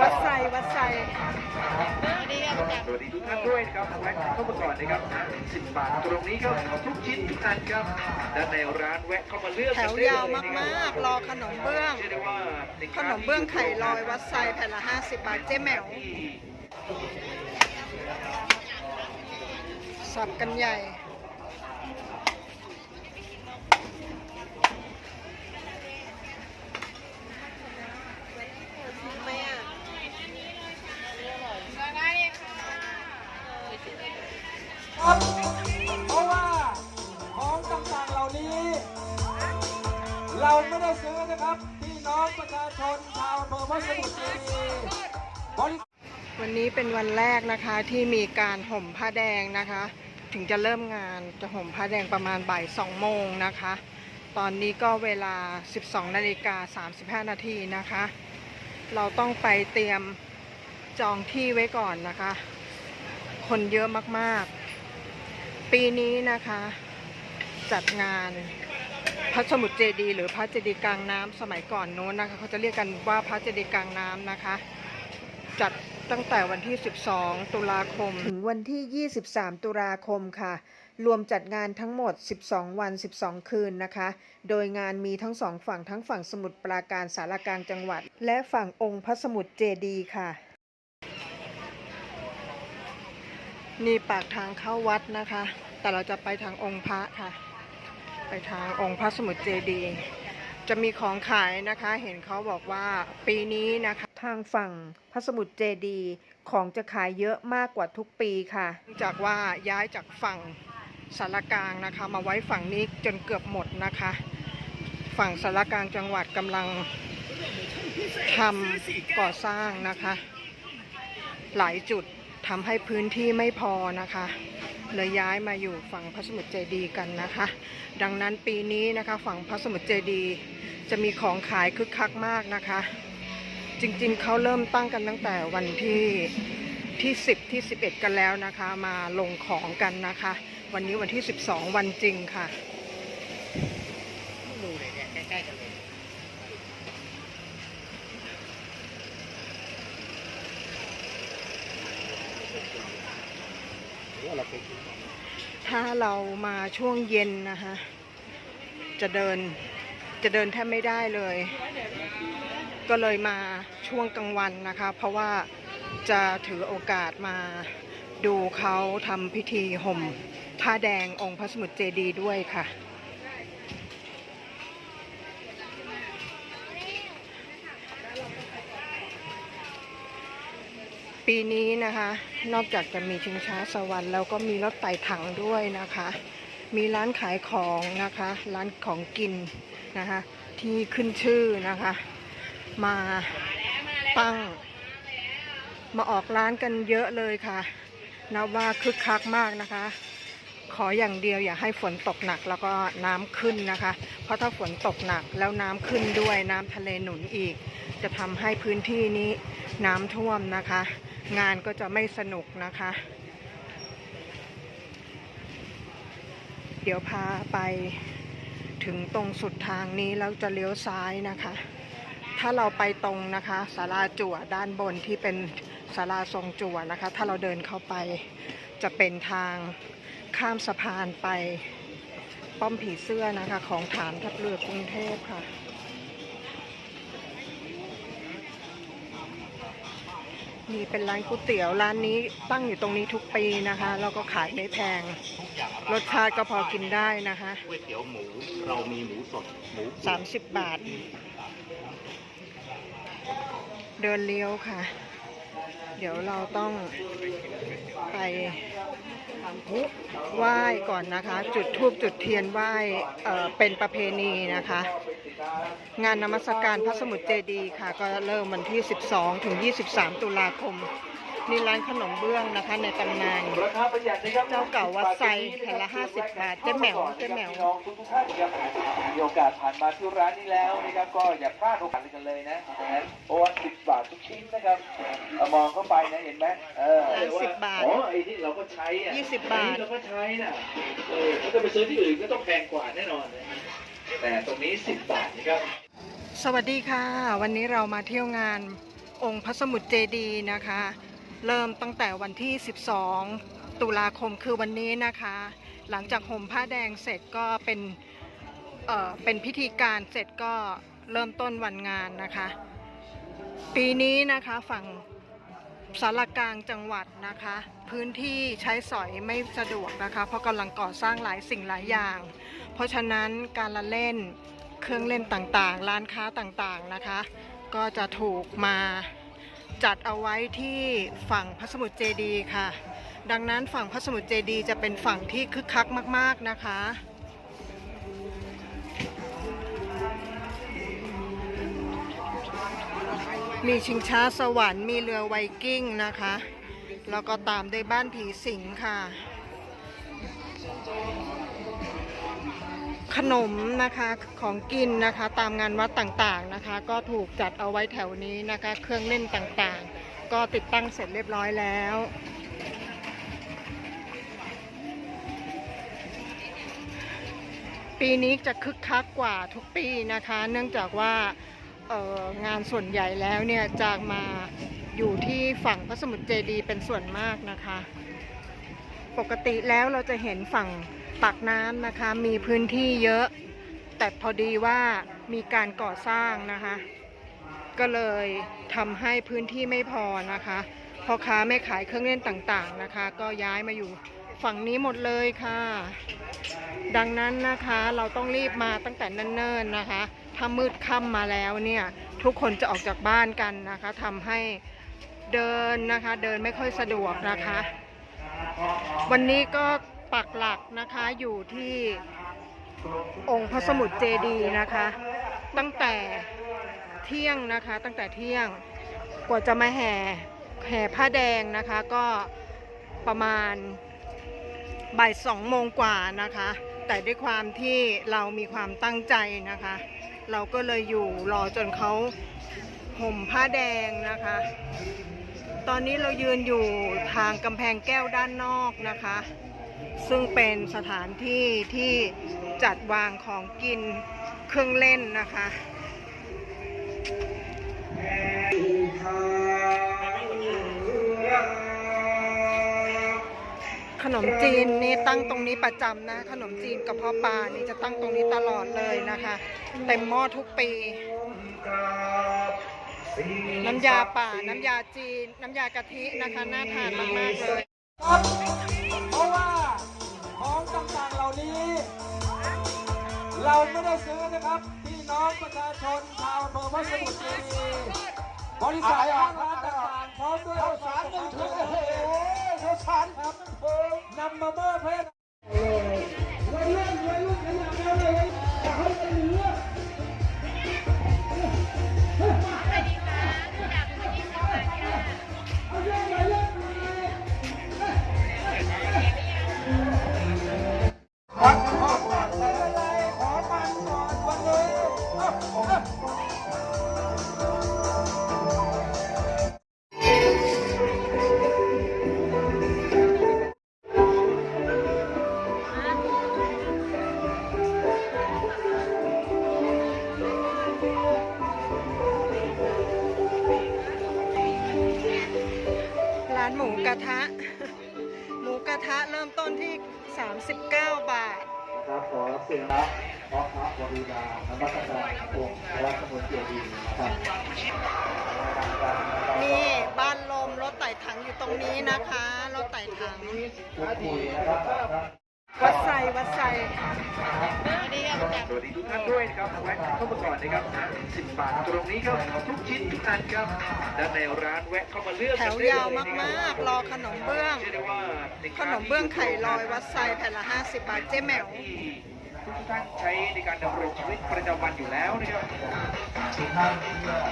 วัดไซวัดไซสวัสดีทุกท่านด้วยนะครับแวะเข้ามาก่อนนะครับสิบบาทตรงนี้ครับทุกชิ้นทุกอันครับด้านในร้านแวะเข้ามาเลือกแถวยาวมากๆ รอขนมเบื้องเชื่อได้ว่าสินขค้านมเบื้องไข่ลอยวัดไซแผ่นละ50บาทเจ๊แหมวที่สับกันใหญ่ ครับ เพราะว่าของต่างๆเหล่านี้ เราไม่ได้ซื้อนะครับ พี่น้องประชาชนชาวอำเภอพระสมุทรเจดีย์บริวันนี้เป็นวันแรกนะคะที่มีการห่มผ้าแดงนะคะ ถึงจะเริ่มงานจะห่มผ้าแดงประมาณบ่าย2โมงนะคะ ตอนนี้ก็เวลา 12นาฬิกา35 นาทีนะคะ เราต้องไปเตรียมจองที่ไว้ก่อนนะคะ คนเยอะมากๆ ปีนี้นะคะ จัดงานพระสมุทรเจดีหรือพระเจดีกลางน้ำสมัยก่อนโน้นนะคะเขาจะเรียกกันว่าพระเจดีกลางน้ำนะคะ จัดตั้งแต่วันที่ 12 ตุลาคม ถึงวันที่ 23 ตุลาคมค่ะ รวมจัดงานทั้งหมด 12 วัน 12 คืนนะคะ โดยงานมีทั้งสองฝั่งทั้งฝั่งสมุทรปราการสารกลางจังหวัด และฝั่งองค์พระสมุทรเจดีค่ะ นี่ปากทางเข้าวัดนะคะ แต่เราจะไปทางองค์พระค่ะ ไปทางองค์พระสมุทรเจดีย์จะมีของขายนะคะ เห็นเขาบอกว่าปีนี้นะคะ ทางฝั่งพระสมุทรเจดีย์ของจะขายเยอะมากกว่าทุกปีค่ะเนื่องจากว่าย้ายจากฝั่งสารกลางนะคะ มาไว้ฝั่งนี้จนเกือบหมดนะคะ ฝั่งสารกลางจังหวัดกำลังทำก่อสร้างนะคะ หลายจุด ทำให้พื้นที่ไม่พอนะคะเลยย้ายมาอยู่ฝั่งพระสมุทรเจดีย์กันนะคะ ดังนั้นปีนี้นะคะฝั่งพระสมุทรเจดีย์จะมีของขายคึกคักมากนะคะ จริงๆเขาเริ่มตั้งกันตั้งแต่วันที่ที่ 10 ที่ 11 กันแล้วนะคะ มาลงของกันนะคะ วันนี้วันที่ 12 วันจริงค่ะดูเลยเนี่ยใกล้ๆกันเลย ถ้าเรามาช่วงเย็นนะคะ จะเดินจะเดินแทบไม่ได้เลย ก็เลยมาช่วงกลางวันนะคะ เพราะว่าจะถือโอกาสมาดูเขาทำพิธีห่มผ้าแดงองค์พระสมุทรเจดีย์ด้วยค่ะ ปีนี้นะคะ นอกจากจะมีชิงช้าสวรรค์แล้วก็มีรถไต่ถังด้วยนะคะ มีร้านขายของนะคะ ร้านของกินนะคะ ที่ขึ้นชื่อนะคะ มาตั้ง มาออกร้านกันเยอะเลยค่ะนับว่าคึกคักมากนะคะ ขออย่างเดียวอย่าให้ฝนตกหนักแล้วก็น้ำขึ้นนะคะ เพราะถ้าฝนตกหนักแล้วน้ำขึ้นด้วยน้ำทะเลหนุนอีก จะทำให้พื้นที่นี้น้ำท่วมนะคะ งานก็จะไม่สนุกนะคะ เดี๋ยวพาไปถึงตรงสุดทางนี้แล้วจะเลี้ยวซ้ายนะคะ ถ้าเราไปตรงนะคะศาลาจั่วด้านบนที่เป็นศาลาทรงจั่วนะคะ ถ้าเราเดินเข้าไปจะเป็นทาง ข้ามสะพานไปป้อมผีเสื้อนะคะของฐานทัพเรือกรุงเทพค่ะ นี่เป็นร้านก๋วยเตี๋ยวร้านนี้ตั้งอยู่ตรงนี้ทุกปีนะคะแล้วก็ขายไม่แพง รสชาติก็พอกินได้นะคะก๋วยเตี๋ยวหมูเรามีหมูสดหมู30บาท เดินเลี้ยวค่ะ เดี๋ยวเราต้องไปไหว้ก่อนนะคะ จุดทูบจุดเทียนไหว้เอ่อเป็นประเพณีนะคะ งานนมัสการพระสมุทรเจดีค่ะ ก็เริ่มวันที่ 12 ถึง 23 ตุลาคม นี่ร้านขนมเบื้องนะคะ ในตำนานราคาประหยัดนะครับเจ้าเก่าวัดไซแผ่นละ 50 บาทเจ๊แหมวเจ๊แหมวพี่น้องทุกๆท่านครับมีโอกาสผ่านมาที่ร้านนี้แล้วนะครับก็อย่าพลาดโอกาสกันเลยนะนะฮะเพราะว่าสิบบาททุกชิ้นนะครับเอามองเข้าไปนะเห็นไหมเออร้าน10บาทอ๋อไอ้ที่เราก็ใช้อะ20บาทไอ้ที่เราก็ใช้น่ะเออถ้าจะไปซื้อที่อื่นก็ต้องแพงกว่าแน่นอนนะแต่ตรงนี้สิบบาทนะครับสวัสดีค่ะ วันนี้เรามาเที่ยวงานองค์พระสมุทรเจดีย์นะคะ เริ่มตั้งแต่วันที่ 12 ตุลาคมคือวันนี้นะคะ หลังจากห่มผ้าแดงเสร็จก็เป็นเอ่อเป็นพิธีการเสร็จก็เริ่มต้นวันงานนะคะ ปีนี้นะคะฝั่งสารกลางจังหวัดนะคะ พื้นที่ใช้สอยไม่สะดวกนะคะ เพราะกำลังก่อสร้างหลายสิ่งหลายอย่าง เพราะฉะนั้นการละเล่นเครื่องเล่นต่างๆ ร้านค้าต่างๆนะคะ ก็จะถูกมา จัดเอาไว้ที่ฝั่งพระสมุทรเจดีย์ค่ะ ดังนั้นฝั่งพระสมุทรเจดีย์จะเป็นฝั่งที่คึกคักมาก ๆนะคะมีชิงช้าสวรรค์มีเรือไวกิ้งนะคะ แล้วก็ตามด้วยบ้านผีสิงค่ะ ขนมนะคะของกินนะคะตามงานวัดต่างๆนะคะ ก็ถูกจัดเอาไว้แถวนี้นะคะ เครื่องเล่นต่างๆ ก็ติดตั้งเสร็จเรียบร้อยแล้วปีนี้จะคึกคักกว่าทุกปีนะคะ เนื่องจากว่าเอองานส่วนใหญ่แล้วเนี่ยจะมาอยู่ที่ฝั่งพระสมุทรเจดีย์เป็นส่วนมากนะคะ ปกติแล้วเราจะเห็นฝั่ง ปากน้ำนะคะ มีพื้นที่เยอะ แต่พอดีว่ามีการก่อสร้างนะคะ ก็เลยทำให้พื้นที่ไม่พอนะคะพ่อค้าแม่ขายเครื่องเล่นต่างๆนะคะ ก็ย้ายมาอยู่ฝั่งนี้หมดเลยค่ะ ดังนั้นนะคะเราต้องรีบมาตั้งแต่เนิ่นๆนะคะ ถ้ามืดค่ำมาแล้วเนี่ยทุกคนจะออกจากบ้านกันนะคะทำให้เดินนะคะ เดินไม่ค่อยสะดวกนะคะ วันนี้ก็ ปักหลักนะคะอยู่ที่องค์พระสมุทรเจดีนะคะ ตั้งแต่เที่ยงนะคะ ตั้งแต่เที่ยงกว่าจะมาแห่แห่ผ้าแดงนะคะก็ประมาณบ่ายสองโมงกว่านะคะ แต่ด้วยความที่เรามีความตั้งใจนะคะ เราก็เลยอยู่รอจนเขาห่มผ้าแดงนะคะ ตอนนี้เรายืนอยู่ทางกำแพงแก้วด้านนอกนะคะ ซึ่งเป็นสถานที่ที่จัดวางของกินเครื่องเล่นนะคะขนมจีนนี่ตั้งตรงนี้ประจำนะ ขนมจีนกระเพาะปลานี่จะตั้งตรงนี้ตลอดเลยนะคะ เต็มหม้อทุกปี น้ำยาป่า น้ำยาจีน น้ำยากะทินะคะ น่าทานมาก ๆ เลย นี้ เราไม่ได้ซื้อนะครับ พี่น้องประชาชนชาวอำเภอพระสมุทรเจดีย์บริษัทห้างร้านต่างๆพร้อมด้วยข้าวสารหนึ่งถุงโอ้โหข้าวสารครับนำมาเมื่อเพศวัยรุ่นวัยรุ่นขยับเร็วเลย ครับขอเสียงรับขอพระบริดาลนมัสการองค์พระสมุทรเจดีย์นะครับนี่บ้านลมรถไต่ถังอยู่ตรงนี้นะคะ รถไต่ถังพูดคุยนะครับครับวัดไซวัดไซสวัสดีทุกท่านด้วยนะครับแวะเข้ามาก่อนนะครับสิบบาทตรงนี้ครับทุกชิ้นทุกอันครับด้านในร้านแวะเข้ามาเลือกแถวยาวมากๆ รอขนมเบื้อง ขนมเบื้องไข่ลอยวัดไซแผ่นละ50บบาทเจ๊แมว ทุกท่านใช้ในการดำรงชีวิตประจำวันอยู่แล้วนะครับ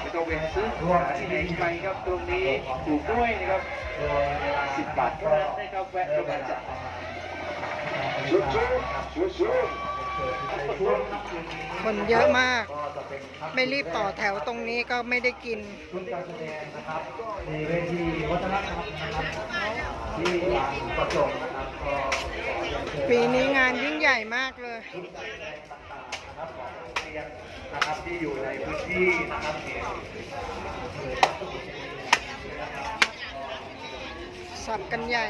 ไม่ต้องเวนซื้อหาที่ไหนไกลครับตรงนี้ถูกด้วยนะครับสิบบาทเท่านั้นนะครับแวะเข้ามาจัดชุดชุดชุดชุดช่วงค่ำคืนเยอะมาก ไม่รีบต่อแถวตรงนี้ก็ไม่ได้กินชุดการแสดงนะครับมีเวทีวัฒนธรรมนะครับที่ลานประจงนะครับก็ ปีนี้งานยิ่งใหญ่มากเลยนะครับที่อยู่ในพื้นที่นะครับสับกันใหญ่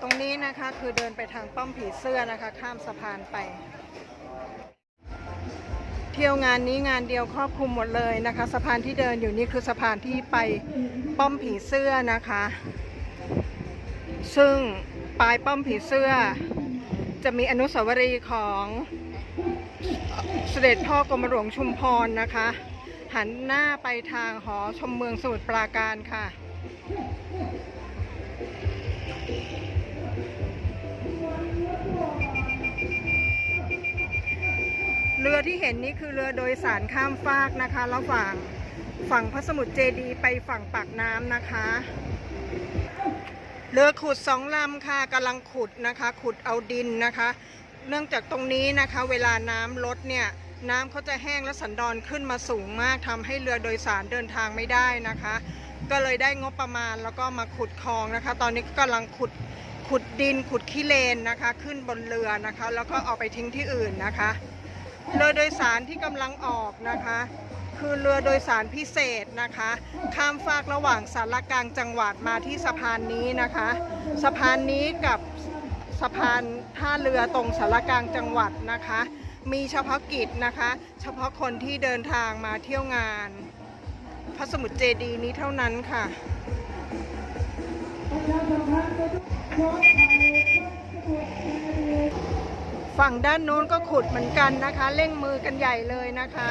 ตรงนี้นะคะคือเดินไปทางป้อมผีเสื้อนะคะ ข้ามสะพานไป เที่ยวงานนี้งานเดียวครอบคลุมหมดเลยนะคะ สะพานที่เดินอยู่นี่คือสะพานที่ไปป้อมผีเสื้อนะคะ ซึ่งปลายป้อมผีเสื้อ จะมีอนุสาวรีย์ของเสด็จพ่อกรมหลวงชุมพรนะคะ หันหน้าไปทางหอชมเมืองสมุทรปราการค่ะ เรือที่เห็นนี่คือเรือโดยสารข้ามฟากนะคะแล้วฝั่งฝั่งพระสมุทรเจดีไปฝั่งปากน้ำนะคะ เรือขุดสองลำค่ะกำลังขุดนะคะ ขุดเอาดินนะคะ เนื่องจากตรงนี้นะคะ เวลาน้ำลดเนี่ยน้ำเขาจะแห้งและสันดอนขึ้นมาสูงมากทำให้เรือโดยสารเดินทางไม่ได้นะคะ ก็เลยได้งบประมาณแล้วก็มาขุดคลองนะคะ ตอนนี้ก็กำลังขุดขุดดินขุดขี้เลนนะคะ ขึ้นบนเรือนะคะ แล้วก็เอาไปทิ้งที่อื่นนะคะ เรือโดยสารที่กำลังออกนะคะ คือเรือโดยสารพิเศษนะคะ ข้ามฟากระหว่างสารกลางจังหวัดมาที่สะพานนี้นะคะ สะพานนี้กับสะพานท่าเรือตรงสารกลางจังหวัดนะคะ มีเฉพาะกิจนะคะ เฉพาะคนที่เดินทางมาเที่ยวงาน พระสมุทรเจดีย์นี้เท่านั้นค่ะ ฝั่งด้านโน้นก็ขุดเหมือนกันนะคะ เร่งมือกันใหญ่เลยนะคะ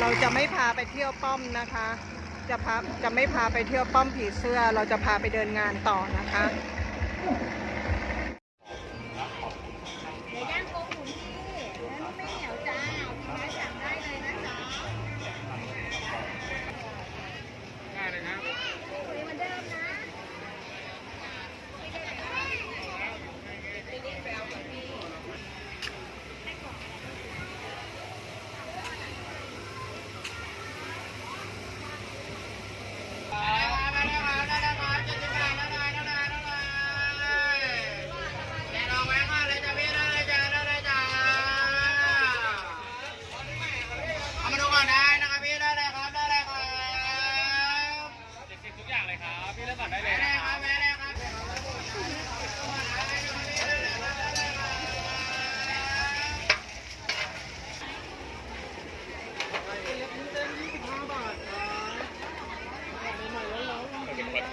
เราจะไม่พาไปเที่ยวป้อมนะคะ จะพาจะไม่พาไปเที่ยวป้อมผีเสื้อ เราจะพาไปเดินงานต่อนะคะ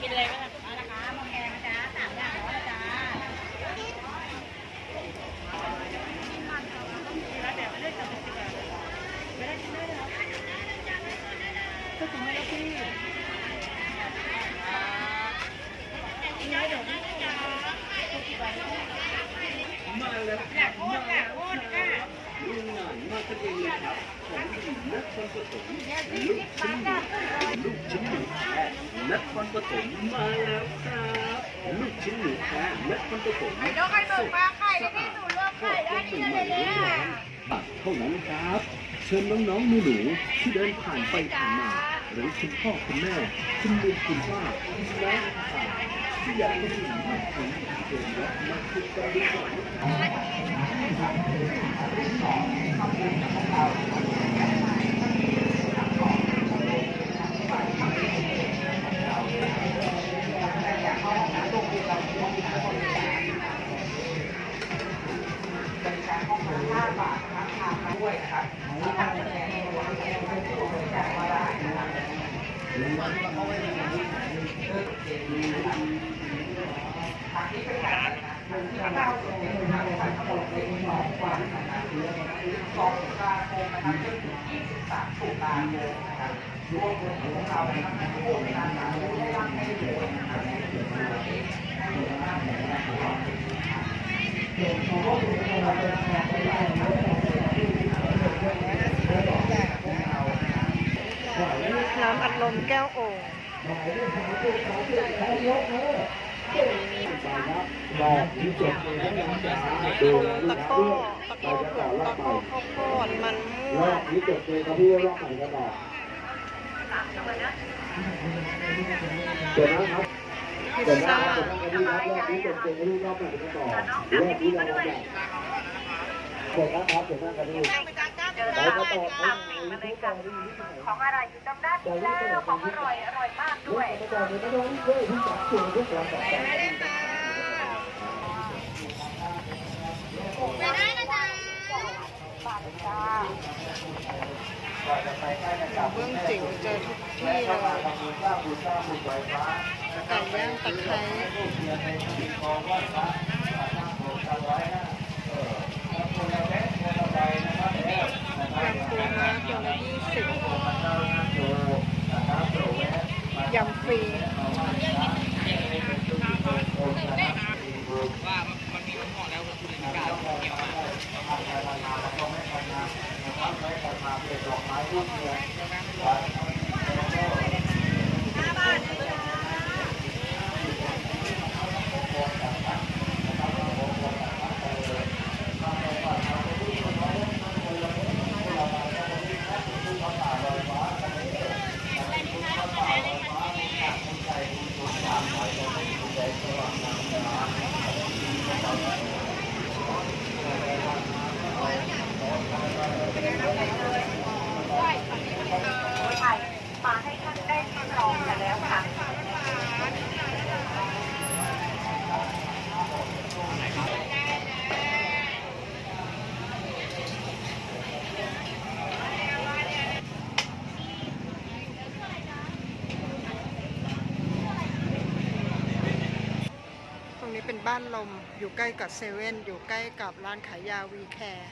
กินเลยก็ได้เอาละคะมาแพงนะจ๊ะสามอย่างร้อยนะจ๊ะ นครปฐมมาแล้วครับ ลูกชิ้นหมูแท้นครปฐม ไข่นกไข่หมึกปลาไข่ได้ที่หนูเลือกไข่ได้ที่เลยเลยอะตัดเท่านั้นครับ เชิญน้องๆหนูๆที่เดินผ่านไปผ่านมาหรือคุณพ่อคุณแม่คุณลุงคุณป้าคุณน้าคุณป้าที่อยากจะดื่มมาถึงเดินรถมาคุยกันดีกว่า น้ำอัดลมแก้วโอ่งรอบที่เจ็ดเลยนะครับดูตะโก้ตะโก้เผือกตะโก้ข้าวโพดมันม่รวองบที่เจ็ดเลยครับพี่รอบไหนกันต่อ เดี๋ยวนะครับเดี๋ยวนะซ่าครับเดี๋ยวนะครับรอบนี้เจ็ดเลยพี่รอบไหนกันต่อรอบนี้เราจะเดี๋ยวนะครับเดี๋ยวนั่งกันดูไปกันต่อไปไหนต่อดีที่ไหนของอร่อยอยู่ตรงด้านนี้แล้วของอร่อยอร่อยมากด้วยไปต่อเดี๋ยวไม่ต้องเพื่อที่จับตัวทุกคนต่อไปไปได้นะจ๊ะ เบื้องจิ๋วเจอทุกที่เลยไก่ย่างตะไคร้ยำปูม้าตัวละยี่สิบยำฟรี มาให้ท่านได้ทดลองกันแล้วค่ะ ตรง นี้เป็นบ้านลม อยู่ใกล้กับเซเว่นอยู่ใกล้กับร้านขายยาวีแคร์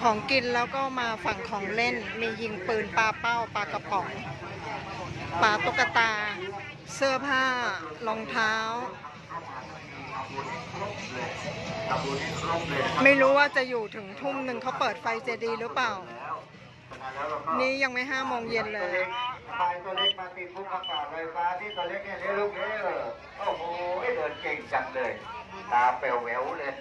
ของกินแล้วก็มาฝั่งของเล่น มียิงปืนปลาเป้าปลากระป๋องปลาตุ๊กตา เสื้อผ้ารองเท้า ไม่รู้ว่าจะอยู่ถึงทุ่มหนึ่งเขาเปิดไฟเจดีย์หรือเปล่า นี่ยังไม่ห้าโมงเย็นเลยไฟตัวเล็กมาติดพุ่งอากาศไฟฟ้าที่ตัวเล็กเนี่ยเลี้ยลูกเลี้ยโอ้โหเดินเก่งจังเลย ตาแป๋วแหววเลย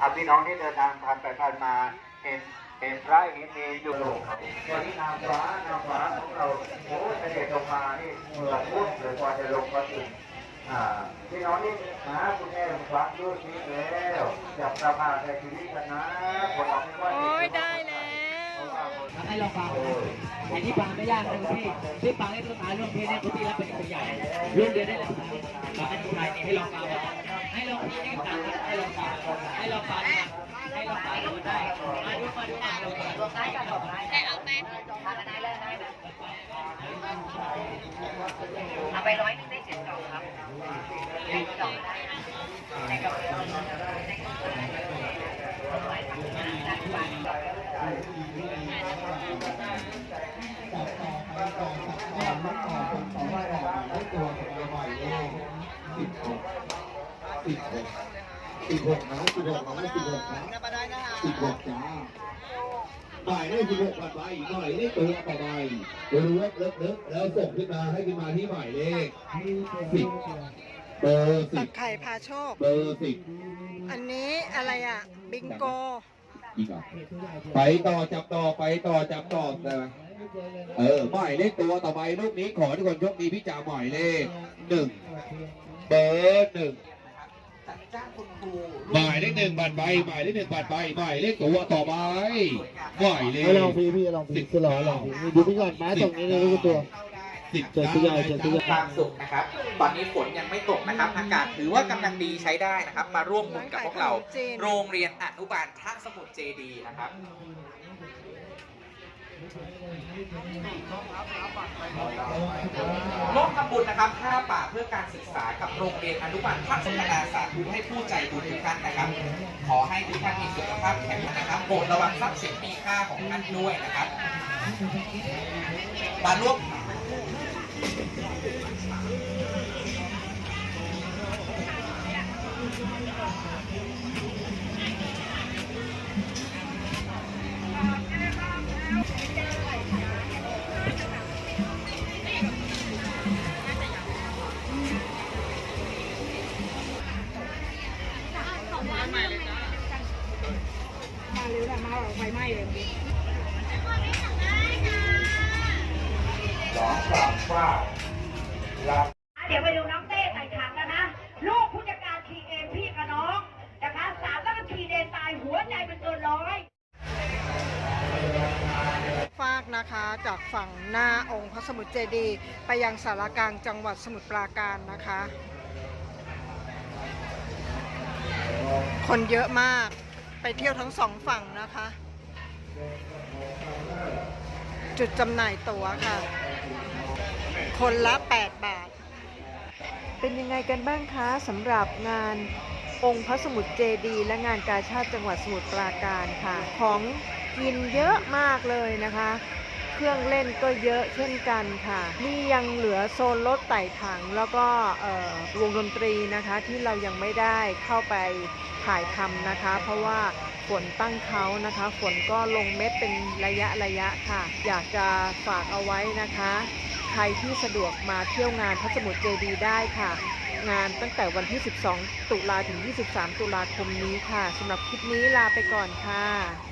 อาพี่น้องที่เดินทางผ่านไปผ่านมาเห็นเห็นพระเห็นเนรอยู่วันนี้นางฟ้านางฟ้าของเราโอ้เสด็จลงมานี่เหมือนพุ่งเลยกว่าจะลงมาถึงอ่า พี่น้องนี่นะคุณแม่พระยุทธีแล้วจับประมาทในชีวิตกันนะคนเราไม่ว่าโอ้ยได้แล้วให้ลองฟังไอ้ที่ฟังไม่ยากนะคุณพี่ที่ฟังให้ต้นไม้ร่วมเพศเนี่ยคุณพี่รับเป็นเป็นใหญ่ร่วมเดือนได้เลยครับฟังให้คุณนายนี่ให้ลองฟัง ให้เราพีให้ฟังให้เราฟังให้เราฟังให้เราฟังดูได้มาดูมาดูมาดูได้กับผมได้เอาไหมเอาไปร้อยหนึงได้เจ็ดกล่องครับได้ดกล่องได้ได้กล่อง สิบหกนะสิบหกนะสิบหกนะสิบหกจ้าบ่ายได้สิบหกผ่านไปอีกหน่อยได้ตัวต่อไปเดี๋ยวรู้ว่าเลิกเลิกแล้วส่งขึ้นมาให้ขึ้นมาที่หมายเลขสิบเบอร์สิตับกไข่พาโชค เบอร์สิบอันนี้อะไรอะ บิงโก อีกอะไปต่อจับต่อไปต่อจับต่อนะเออหมายเลขตัวต่อไปลูกนี้ขอทุกคนโชคดีพี่จ่าหมายเลขหนึ่งเบอร์หนึ่ง หมายเลขหนึ่งบัตรใบหมายเลขหนึ่งบัตรใบหมายเลขตัวต่อไปหมายเลข ลองพี่พี่ลองพี่ก็รอลองพี่ดูพี่ก่อนไม้ตรงนี้เลยรู้ตัวสิบ เจอตัวใหญ่เจอตัวใหญ่ความสุขนะครับ ตอนนี้ฝนยังไม่ตกนะครับ อากาศถือว่ากำลังดีใช้ได้นะครับ มาร่วมบุญกับพวกเรา โรงเรียนอนุบาลท่าสมุทรเจดีย์นะครับร่วมทำบุญนะครับผ้าป่าเพื่อการศึกษากับโรงเรียนอนุบาลพัฒนาสาธุให้ผู้ใจบุญทุกท่านนะครับ ขอให้ทุกท่านมีสุขภาพแข็งแรงนะครับโปรดระวังทรัพย์สินมีค่าของท่านด้วยนะครับ มาร่วม สองสามเก้าเดี๋ยวไปดูน้องเต้ใส่ถังกันนะ ลูกผู้จัดการทีเอ็มพี่กับน้องนะคะสามแล้วก็ทีเดนตายหัวใจเป็นเกินร้อยฟากนะคะจากฝั่งหน้าองค์พระสมุทรเจดีย์ไปยังสารกลางจังหวัดสมุทรปราการนะคะ คนเยอะมากไปเที่ยวทั้งสองฝั่งนะคะ จุดจำหน่ายตั๋วค่ะ คนละ 8 บาท เป็นยังไงกันบ้างคะสำหรับงานองค์พระสมุทรเจดีและงานกาชาติจังหวัดสมุทรปราการค่ะ ของกินเยอะมากเลยนะคะ รื่องเล่นก็เยอะเช่นกันค่ะ นี่ยังเหลือโซนรถไต่ถังแล้วก็วงดนตรีนะคะที่เรายังไม่ได้เข้าไปถ่ายทำนะคะ เพราะว่าฝนตั้งเขานะคะ ฝนก็ลงเม็ดเป็นระยะระยะค่ะ อยากจะฝากเอาไว้นะคะ ใครที่สะดวกมาเที่ยวงานพระสมุทรเจดีย์ได้ค่ะ งานตั้งแต่วันที่ 12 ตุลาถึง 23 ตุลาคมนี้ค่ะสำหรับคลิปนี้ลาไปก่อนค่ะ